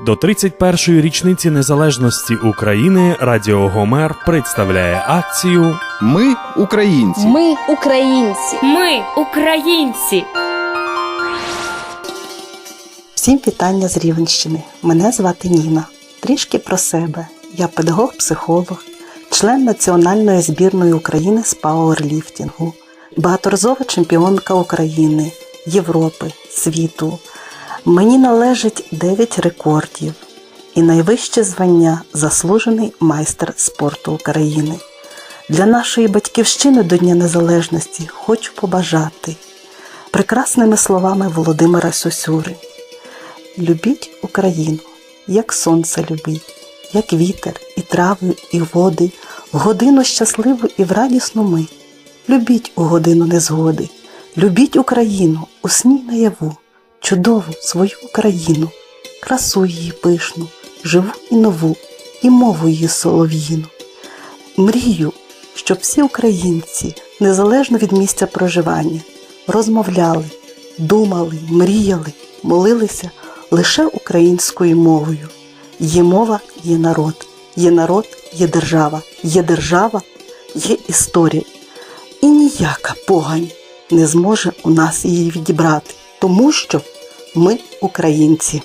До 31-ї річниці незалежності України Радіо Гомер представляє акцію Ми українці. Ми українці. Ми українці. Всім вітання з Рівенщини. Мене звати Ніна. Трішки про себе. Я педагог-психолог, член національної збірної України з пауерліфтингу, багаторазова чемпіонка України, Європи, світу. Мені належить 9 рекордів і найвище звання заслужений майстер спорту України. Для нашої батьківщини до Дня Незалежності хочу побажати прекрасними словами Володимира Сосюри. Любіть Україну, як сонце любить, як вітер, і трави, і води, в годину щасливу і в радісну мить. Любіть у годину незгоди, любіть Україну у сні наяву, чудову свою Україну, красу її пишну, живу і нову, і мову її солов'їну. Мрію, щоб всі українці, незалежно від місця проживання, розмовляли, думали, мріяли, молилися лише українською мовою. Є мова, є народ, є народ, є держава, є держава, є історія. І ніяка погань не зможе у нас її відібрати, тому що ми українці.